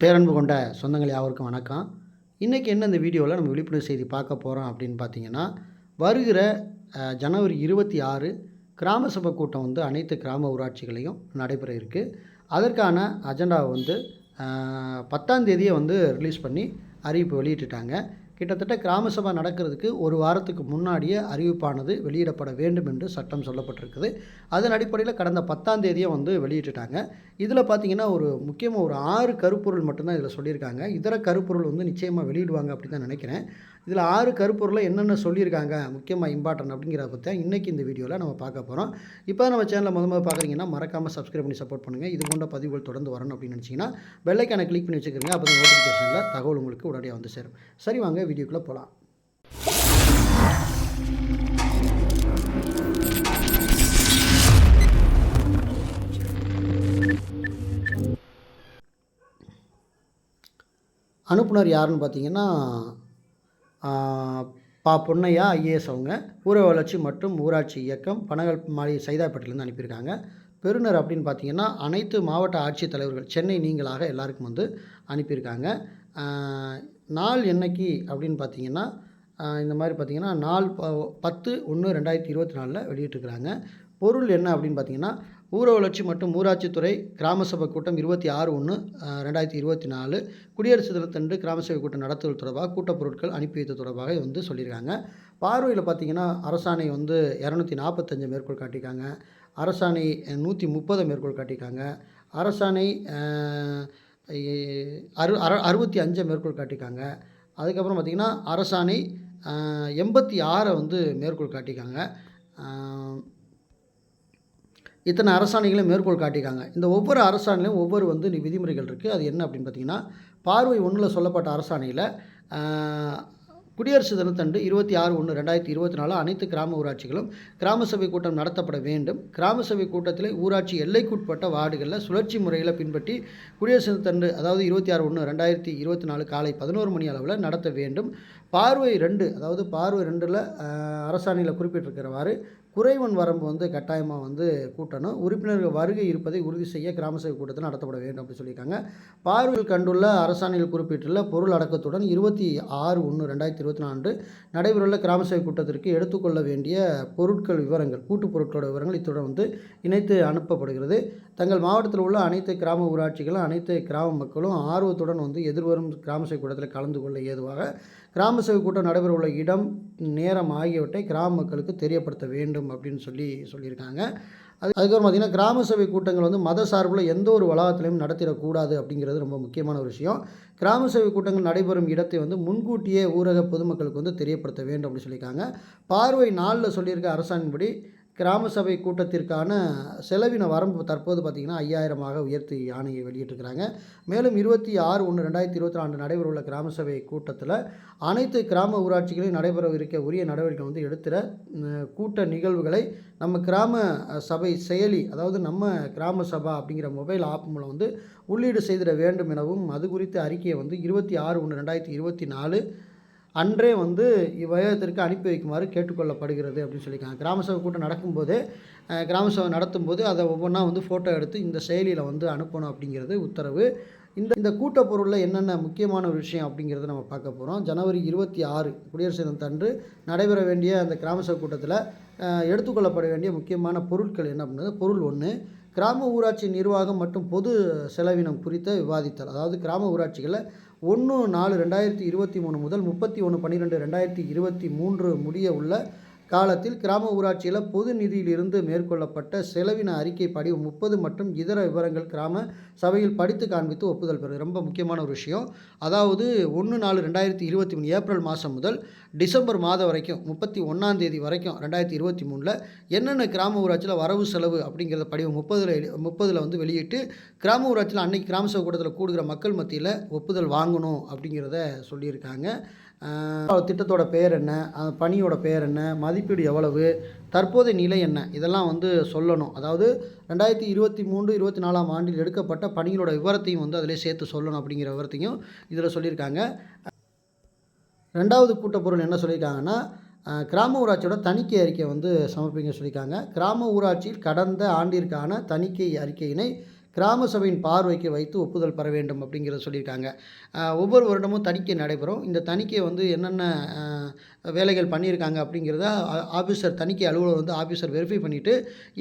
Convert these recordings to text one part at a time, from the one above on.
பேரன்பு கொண்ட சொந்தங்கள் யாவருக்கும் வணக்கம். இன்றைக்கி என்ன இந்த வீடியோவில் நம்ம விழிப்புணர்வு செய்தி பார்க்க போகிறோம் அப்படின்னு பார்த்தீங்கன்னா வருகிற ஜனவரி இருபத்தி ஆறு கிராம சபை கூட்டம் வந்து அனைத்து கிராம ஊராட்சிகளையும் நடைபெற இருக்குது அதற்கான அஜெண்டாவை வந்து அஹ், பத்தாம் தேதியை வந்து ரிலீஸ் பண்ணி அறிவிப்பு வெளியிட்டுட்டாங்க. கிட்டத்தட்ட கிராம சபை நடக்கிறதுக்கு ஒரு வாரத்துக்கு முன்னாடியே அறிவிப்பானது வெளியிடப்பட வேண்டும் என்று சட்டம் சொல்லப்பட்டிருக்குது. அதன் அடிப்படையில் கடந்த பத்தாம் தேதியை வந்து வெளியிட்டுட்டாங்க. இதில் பார்த்தீங்கன்னா ஒரு முக்கியமாக ஒரு ஆறு கருப்பொருள் மட்டும்தான் இதில் சொல்லியிருக்காங்க. இதர கருப்பொருள் வந்து நிச்சயமாக வெளியிடுவாங்க அப்படின்னு தான் நினைக்கிறேன். இதில் ஆறு கருப்பொருளை என்னென்ன சொல்லியிருக்காங்க? முக்கியமாக இம்பார்ட்டன்ட் அப்படிங்கிறத பற்றி இன்றைக்கி இந்த வீடியோவில் நம்ம பார்க்க போகிறோம் இப்போ நம்ம சேனலில் முத முதல்ல பார்க்குறீங்கன்னா மறக்காமல் சப்ஸ்கிரைப் பண்ணி சப்போர்ட் பண்ணுங்கள் இது போன்ற பதிவுகள் தொடர்ந்து வரணும் அப்படின்னு நினச்சிங்கன்னா பெல்லைக்கான கிளிக் பண்ணி வச்சுக்கிறீங்க அப்போ நோட்டிஃபிகேஷனில் தகவல் உங்களுக்கு உடனடியாக வந்து சேரும். சரி வாங்க வீடியோக்குள்ளே போகலாம் அனுப்புனர் யாருன்னு பார்த்தீங்கன்னா பா பொன்னையா ஐஏஎஸ் அவங்க. ஊர வளர்ச்சி மற்றும் ஊராட்சி இயக்கம் பனகல் மாளிகை சைதாப்பேட்டிலேருந்து அனுப்பியிருக்காங்க. பெறுநர் அப்படின்னு பார்த்தீங்கன்னா அனைத்து மாவட்ட ஆட்சித்தலைவர்கள் சென்னை நீங்களாக எல்லாருக்கும் வந்து அனுப்பியிருக்காங்க. நாள் என்னைக்கு அப்படின்னு பார்த்தீங்கன்னா இந்த மாதிரி பார்த்தீங்கன்னா நாள் ப- பத்து ஒன்று ரெண்டாயிரத்தி இருபத்தி நாலில் வெளியிட்டிருக்கிறாங்க. பொருள் என்ன அப்படின்னு பார்த்தீங்கன்னா ஊர வளர்ச்சி மற்றும் ஊராட்சித்துறை கிராம சபை கூட்டம் இருபத்தி ஆறு ஒன்று ரெண்டாயிரத்தி இருபத்தி நாலு. குடியரசு தினத்தன்று கிராம சபை கூட்டம் நடத்துவது தொடர்பாக கூட்டப் பொருட்கள் அனுப்பி வைத்தது தொடர்பாக வந்து சொல்லியிருக்காங்க. பார்வையில் பார்த்தீங்கன்னா அரசாணை வந்து இரநூத்தி நாற்பத்தஞ்சு மேற்கோள் காட்டியிருக்காங்க. அரசாணை நூற்றி முப்பது மேற்கோள் காட்டியிருக்காங்க. அரசாணை அறு அறு அறுபத்தி அஞ்சை மேற்கோள் காட்டியிருக்காங்க. அதுக்கப்புறம் பார்த்திங்கன்னா அரசாணை எண்பத்தி ஆறை வந்து மேற்கோள் காட்டியிருக்காங்க. இத்தனை அரசாணைகளையும் மேற்கோள் காட்டிக்காங்க இந்த ஒவ்வொரு அரசாணையிலும் ஒவ்வொரு வந்து விதிமுறைகள் இருக்குது அது என்ன அப்படின்னு பார்த்தீங்கன்னா பார்வை ஒன்றில் சொல்லப்பட்ட அரசாணையில் குடியரசு தினத்தன்று இருபத்தி ஆறு ஒன்று ரெண்டாயிரத்தி இருபத்தி நாலு அனைத்து கிராம ஊராட்சிகளும் கிராம சபை கூட்டம் நடத்தப்பட வேண்டும். கிராம சபை கூட்டத்தில் ஊராட்சி எல்லைக்குட்பட்ட வார்டுகளில் சுழற்சி முறையில் பின்பற்றி குடியரசு தினத்தன்று அதாவது இருபத்தி ஆறு ஒன்று ரெண்டாயிரத்தி இருபத்தி நாலு காலை பதினோரு மணி அளவில் நடத்த வேண்டும். பார்வை ரெண்டு அதாவது பார்வை ரெண்டில் அரசாணையில் குறிப்பிட்டிருக்கிறவாறு குறைவன் வரம்பு வந்து கட்டாயமாக வந்து கூட்டணும். உறுப்பினர்கள் வருகை இருப்பதை உறுதி செய்ய கிராம சபை கூட்டத்தில் நடத்தப்பட வேண்டும் அப்படின்னு சொல்லியிருக்காங்க. பார்வையில் கண்டுள்ள அரசாணையில் குறிப்பிட்டுள்ள பொருள் அடக்கத்துடன் இருபத்தி ஆறு ஒன்று ரெண்டாயிரத்தி இருபத்தி நாலு நடைபெறவுள்ள கிராம சபை கூட்டத்திற்கு எடுத்துக்கொள்ள வேண்டிய பொருட்கள் விவரங்கள் கூட்டுப் பொருட்களோட விவரங்கள் இத்துடன் வந்து இணைத்து அனுப்பப்படுகிறது. தங்கள் மாவட்டத்தில் உள்ள அனைத்து கிராம ஊராட்சிகளும் அனைத்து கிராம மக்களும் ஆர்வத்துடன் வந்து எதிர்வரும் கிராம சபை கூட்டத்தில் கலந்து கொள்ள ஏதுவாக கிராம சபை கூட்டம் நடைபெறவுள்ள இடம் நேரம் ஆகியவற்றை கிராம மக்களுக்கு தெரியப்படுத்த வேண்டும் அப்படின்னு சொல்லி சொல்லியிருக்காங்க. அது அதுக்கப்புறம் பார்த்திங்கன்னா கிராம சபை கூட்டங்கள் வந்து மத சார்பில் எந்த ஒரு வளாகத்திலையும் நடத்திடக்கூடாது அப்படிங்கிறது ரொம்ப முக்கியமான ஒரு விஷயம். கிராம சபை கூட்டங்கள் நடைபெறும் இடத்தை வந்து முன்கூட்டியே ஊரக பொதுமக்களுக்கு வந்து தெரியப்படுத்த வேண்டும் அப்படின்னு சொல்லியிருக்காங்க. பார்வை நாளில் சொல்லியிருக்க அரசாங்கப்படி கிராம சபை கூட்டத்திற்கான செலவின வரம்பு தற்போது பார்த்திங்கன்னா ஐயாயிரமாக உயர்த்தி ஆணையை வெளியிட்டிருக்கிறாங்க. மேலும் இருபத்தி ஆறு ஒன்று ரெண்டாயிரத்தி இருபத்தி நாலு நடைபெறவுள்ள கிராம சபை கூட்டத்தில் அனைத்து கிராம ஊராட்சிகளையும் நடைபெறவிருக்க உரிய நடவடிக்கை வந்து எடுத்துகிற கூட்ட நிகழ்வுகளை நம்ம கிராம சபை செயலி அதாவது நம்ம கிராம சபா அப்படிங்கிற மொபைல் ஆப் மூலம் வந்து உள்ளீடு செய்திட வேண்டும் எனவும் அது குறித்த அறிக்கையை வந்து இருபத்தி ஆறு ஒன்று ரெண்டாயிரத்தி இருபத்தி நாலு அன்றே வந்து இவ்வையகத்திற்கு அனுப்பி வைக்குமாறு கேட்டுக்கொள்ளப்படுகிறது அப்படின்னு சொல்லியிருக்காங்க. கிராம சபை கூட்டம் நடக்கும்போது கிராம சபை நடத்தும்போது அதை ஒவ்வொன்றா வந்து ஃபோட்டோ எடுத்து இந்த செயலியில் வந்து அனுப்பணும் அப்படிங்கிறது உத்தரவு. இந்த இந்த கூட்டப்பொருளில் என்னென்ன முக்கியமான ஒரு விஷயம் அப்படிங்கிறத நம்ம பார்க்க போகிறோம் ஜனவரி இருபத்தி ஆறு குடியரசு தினத்தன்று நடைபெற வேண்டிய அந்த கிராம சபை கூட்டத்தில் எடுத்துக்கொள்ளப்பட வேண்டிய முக்கியமான பொருட்கள் என்ன அப்படின்றது பொருள் ஒன்று கிராம ஊராட்சி நிர்வாகம் மற்றும் பொது செலவினம் குறித்த விவாதித்தல். அதாவது கிராம ஊராட்சிகளில் ஒன்று நாலு ரெண்டாயிரத்தி இருபத்தி மூணு முதல் முப்பத்தி ஒன்று பன்னிரெண்டு ரெண்டாயிரத்தி இருபத்தி மூன்று முடிய உள்ள காலத்தில் கிராம ஊராட்சியில் பொது நிதியிலிருந்து மேற்கொள்ளப்பட்ட செலவின அறிக்கை படிவம் முப்பது மற்றும் இதர விவரங்கள் கிராம சபையில் படித்து காண்பித்து ஒப்புதல் பெறுது. ரொம்ப முக்கியமான ஒரு விஷயம். அதாவது ஒன்று நாலு ரெண்டாயிரத்தி இருபத்தி மூணு ஏப்ரல் மாதம் முதல் டிசம்பர் மாதம் வரைக்கும் முப்பத்தி ஒன்றாம் தேதி வரைக்கும் ரெண்டாயிரத்தி இருபத்தி மூணில் என்னென்ன கிராம ஊராட்சியில் வரவு செலவு அப்படிங்கிறத படிவம் முப்பதில் முப்பதில் வந்து வெளியிட்டு கிராம ஊராட்சியில் அன்னைக்கு கிராம சபை கூட்டத்தில் கூடுகிற மக்கள் மத்தியில் ஒப்புதல் வாங்கணும் அப்படிங்கிறத சொல்லியிருக்காங்க. திட்டத்தோட பெயர் என்ன? அந்த பணியோட பெயர் என்ன? மதிப்பீடு எவ்வளவு? தற்போதைய நிலை என்ன? இதெல்லாம் வந்து சொல்லணும். அதாவது ரெண்டாயிரத்தி இருபத்தி மூன்று இருபத்தி நாலாம் ஆண்டில் எடுக்கப்பட்ட பணிகளோட விவரத்தையும் வந்து அதிலே சேர்த்து சொல்லணும் அப்படிங்கிற விவரத்தையும் இதில் சொல்லியிருக்காங்க. ரெண்டாவது கூட்டப்பொருள் என்ன சொல்லியிருக்காங்கன்னா கிராம ஊராட்சியோட தணிக்கை அறிக்கை வந்து சமர்ப்பிக்க சொல்லியிருக்காங்க. கிராம ஊராட்சியில் கடந்த ஆண்டிற்கான தணிக்கை அறிக்கையினை கிராம சபையின் பார்வைக்கு வைத்து ஒப்புதல் பெற வேண்டும் அப்படிங்கிறத சொல்லியிருக்காங்க. ஒவ்வொரு வருடமும் தணிக்கை நடைபெறும். இந்த தணிக்கை வந்து என்னென்ன வேலைகள் பண்ணியிருக்காங்க அப்படிங்கிறத ஆ- ஆஃபீஸர் தணிக்கை அலுவலர் வந்து ஆஃபீஸர் வெரிஃபை பண்ணிவிட்டு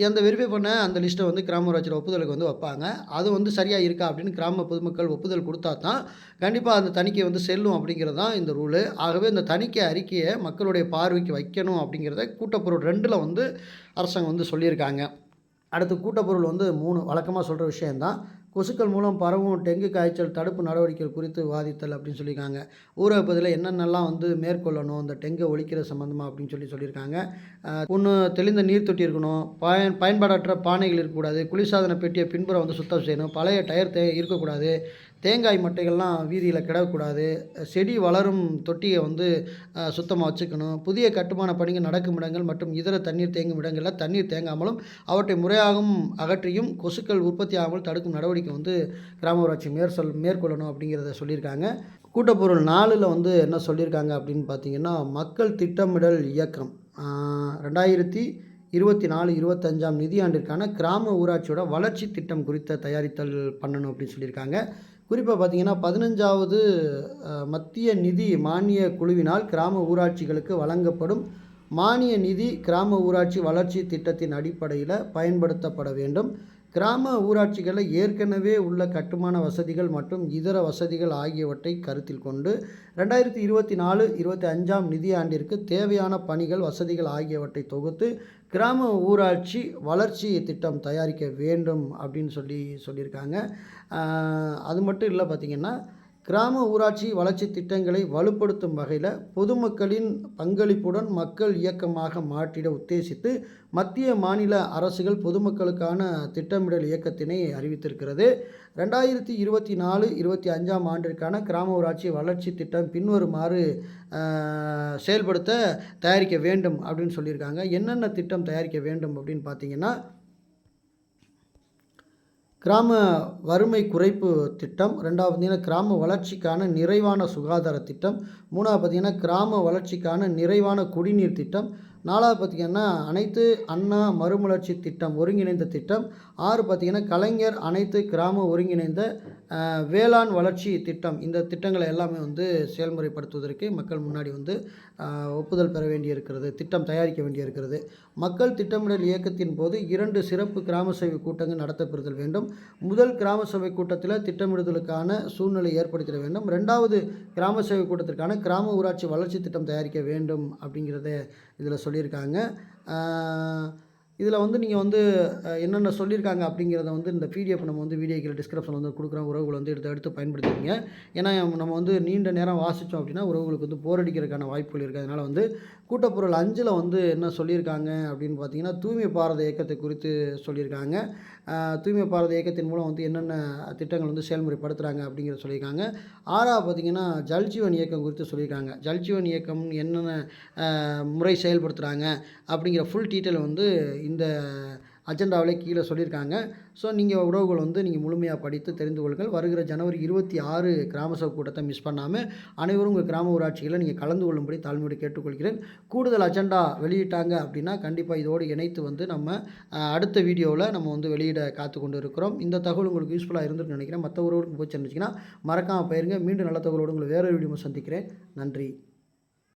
அந்த வெரிஃபை பண்ண அந்த லிஸ்ட்டை வந்து கிராம ஊராட்சியில் ஒப்புதலுக்கு வந்து வைப்பாங்க. அது வந்து சரியாக இருக்கா அப்படின்னு கிராம பொதுமக்கள் ஒப்புதல் கொடுத்தா தான் கண்டிப்பாக அந்த தணிக்கை வந்து செல்லும் அப்படிங்கிறது தான் இந்த ரூலு ஆகவே இந்த தணிக்கை அறிக்கையை மக்களுடைய பார்வைக்கு வைக்கணும் அப்படிங்கிறத கூட்டப்பொருள் ரெண்டில் வந்து அரசாங்கம் வந்து சொல்லியிருக்காங்க. அடுத்து கூட்டப்பொருள் வந்து மூணு வழக்கமாக சொல்கிற விஷயந்தான் கொசுக்கள் மூலம் பரவும் டெங்கு காய்ச்சல் தடுப்பு நடவடிக்கைகள் குறித்து விவாதித்தல் அப்படின்னு சொல்லியிருக்காங்க. ஊரக என்னென்னலாம் வந்து மேற்கொள்ளணும் இந்த டெங்கை ஒழிக்கிற சம்மந்தமாக அப்படின்னு சொல்லி சொல்லியிருக்காங்க. ஒன்று தெளிந்த நீர் தொட்டி இருக்கணும் பயன் பயன்பாடற்ற பானைகள் இருக்கக்கூடாது குளிர்சாதன பெட்டியை பின்புறம் வந்து சுத்தம் செய்யணும் பழைய டயர் தே இருக்கக்கூடாது தேங்காய் மட்டைகள்லாம் வீதியில் கிடக்கக்கூடாது. செடி வளரும் தொட்டியை வந்து சுத்தமாக வச்சுக்கணும். புதிய கட்டுமான பணிகள் நடக்கும் இடங்கள் மற்றும் இதர தண்ணீர் தேங்கும் இடங்களில் தண்ணீர் தேங்காமலும் அவற்றை முறையாகவும் அகற்றியும் கொசுக்கள் உற்பத்தி ஆகாமல் தடுக்கும் நடவடிக்கை வந்து கிராம ஊராட்சி மேற்சொல் மேற்கொள்ளணும் அப்படிங்கிறத சொல்லியிருக்காங்க. கூட்டப்பொருள் நாலில் வந்து என்ன சொல்லியிருக்காங்க அப்படின்னு பார்த்தீங்கன்னா மக்கள் திட்டமிடல் இயக்கம். ரெண்டாயிரத்தி இருபத்தி நாலு இருபத்தஞ்சாம் நிதியாண்டிற்கான கிராம ஊராட்சியோட வளர்ச்சி திட்டம் குறித்த தயாரித்தல் பண்ணணும் அப்படின்னு சொல்லியிருக்காங்க. குறிப்பாக பார்த்தீங்கன்னா பதினஞ்சாவது அஹ், மத்திய நிதி மானிய குழுவினால் கிராம ஊராட்சிகளுக்கு வழங்கப்படும் மானிய நிதி கிராம ஊராட்சி வளர்ச்சி திட்டத்தின் அடிப்படையில் பயன்படுத்தப்பட வேண்டும். கிராம ஊராட்சிகளில் ஏற்கனவே உள்ள கட்டுமான வசதிகள் மற்றும் இதர வசதிகள் ஆகியவற்றை கருத்தில் கொண்டு ரெண்டாயிரத்தி இருபத்தி நாலு இருபத்தி அஞ்சாம் நிதியாண்டிற்கு தேவையான பணிகள் வசதிகள் ஆகியவற்றை தொகுத்து கிராம ஊராட்சி வளர்ச்சி திட்டம் தயாரிக்க வேண்டும் அப்படின்னு சொல்லி சொல்லியிருக்காங்க. அது மட்டும் இல்லை பார்த்திங்கன்னா கிராம ஊராட்சி வளர்ச்சி திட்டங்களை வலுப்படுத்தும் வகையில் பொதுமக்களின் பங்களிப்புடன் மக்கள் இயக்கமாக மாற்றிட உத்தேசித்து மத்திய மாநில அரசுகள் பொதுமக்களுக்கான திட்டமிடல் இயக்கத்தினை அறிவித்திருக்கிறது. ரெண்டாயிரத்தி இருபத்தி நாலு இருபத்தி அஞ்சாம் ஆண்டிற்கான கிராம ஊராட்சி வளர்ச்சி திட்டம் பின்வருமாறு செயல்படுத்த தயாரிக்க வேண்டும் அப்படின்னு சொல்லியிருக்காங்க. என்னென்ன திட்டம் தயாரிக்க வேண்டும் அப்படின்னு பார்த்தீங்கன்னா கிராம வறுமை குறைப்பு திட்டம் ரெண்டாவது பார்த்திங்கன்னா கிராம வளர்ச்சிக்கான நிறைவான சுகாதார திட்டம் மூணாவது பார்த்தீங்கன்னா கிராம வளர்ச்சிக்கான நிறைவான குடிநீர் திட்டம் நாலாவது பார்த்திங்கன்னா அனைத்து அண்ணா மறுமலர்ச்சி திட்டம் ஒருங்கிணைந்த திட்டம் ஆறு பார்த்திங்கன்னா கலைஞர் அனைத்து கிராம ஒருங்கிணைந்த வேளாண் வளர்ச்சி திட்டம். இந்த திட்டங்களை எல்லாமே வந்து செயல்முறைப்படுத்துவதற்கு மக்கள் முன்னாடி வந்து ஒப்புதல் பெற வேண்டியிருக்கிறது திட்டம் தயாரிக்க வேண்டியிருக்கிறது. மக்கள் திட்டமிடல் இயக்கத்தின் போது இரண்டு சிறப்பு கிராம சபை கூட்டங்கள் நடத்தப்பெறுதல் வேண்டும். முதல் கிராம சபை கூட்டத்தில் திட்டமிடுதலுக்கான சூழ்நிலை ஏற்படுத்திட வேண்டும். ரெண்டாவது கிராம சபை கூட்டத்திற்கான கிராம ஊராட்சி வளர்ச்சி திட்டம் தயாரிக்க வேண்டும் அப்படிங்கிறத இதில் சொல்லியிருக்காங்க. இதில் வந்து நீங்கள் வந்து என்னென்ன சொல்லியிருக்காங்க அப்படிங்கிறத வந்து இந்த பிடிஎஃப் நம்ம வந்து வீடியோக்கில் டிஸ்கிரிப்ஷன் வந்து கொடுக்குற உறவுகள் வந்து எடுத்து எடுத்து பயன்படுத்திக்கிங்க. ஏன்னா நம்ம வந்து நீண்ட நேரம் வாசித்தோம் அப்படின்னா உறவுகளுக்கு வந்து போர் அடிக்கிறதுக்கான வாய்ப்புகள் இருக்குது. அதனால் வந்து கூட்டப்பொருள் அஞ்சில் வந்து என்ன சொல்லியிருக்காங்க அப்படின்னு பார்த்தீங்கன்னா தூய்மை பாரத இயக்கத்தை குறித்து சொல்லியிருக்காங்க. தூய்மை பாரத இயக்கத்தின் மூலம் வந்து என்னென்ன திட்டங்கள் வந்து செயல்முறைப்படுத்துகிறாங்க அப்படிங்கிறத சொல்லியிருக்காங்க. ஆறாவது பார்த்தீங்கன்னா ஜல்ஜீவன் இயக்கம் குறித்து சொல்லியிருக்காங்க. ஜல்ஜீவன் இயக்கம் என்னென்ன முறை செயல்படுத்துகிறாங்க அப்படிங்கிற ஃபுல் டீட்டெயில் வந்து இந்த அஜெண்டாவிலே கீழே சொல்லியிருக்காங்க. ஸோ நீங்கள் உறவுகள் வந்து நீங்கள் முழுமையாக படித்து தெரிந்து கொள்ளுங்கள். வருகிற ஜனவரி இருபத்தி ஆறு கிராம சபை கூட்டத்தை மிஸ் பண்ணாமல் அனைவரும் உங்கள் கிராம ஊராட்சிகளில் நீங்கள் கலந்து கொள்ளும்படி தாழ்மையோடு கேட்டுக்கொள்கிறேன். கூடுதல் அஜெண்டா வெளியிட்டாங்க அப்படின்னா கண்டிப்பாக இதோடு இணைத்து வந்து நம்ம அடுத்த வீடியோவில் நம்ம வந்து வெளியிட காத்து கொண்டு இருக்கிறோம் இந்த தகவல் உங்களுக்கு யூஸ்ஃபுல்லாக இருந்துன்னு நினைக்கிறேன். மற்ற உறவுகளுக்கு போச்சு இருந்துச்சுன்னா மறக்காமல் போயிருங்க. மீண்டும் நல்ல தகவலோடு உங்களை வேறு வீடியோ சந்திக்கிறேன். நன்றி.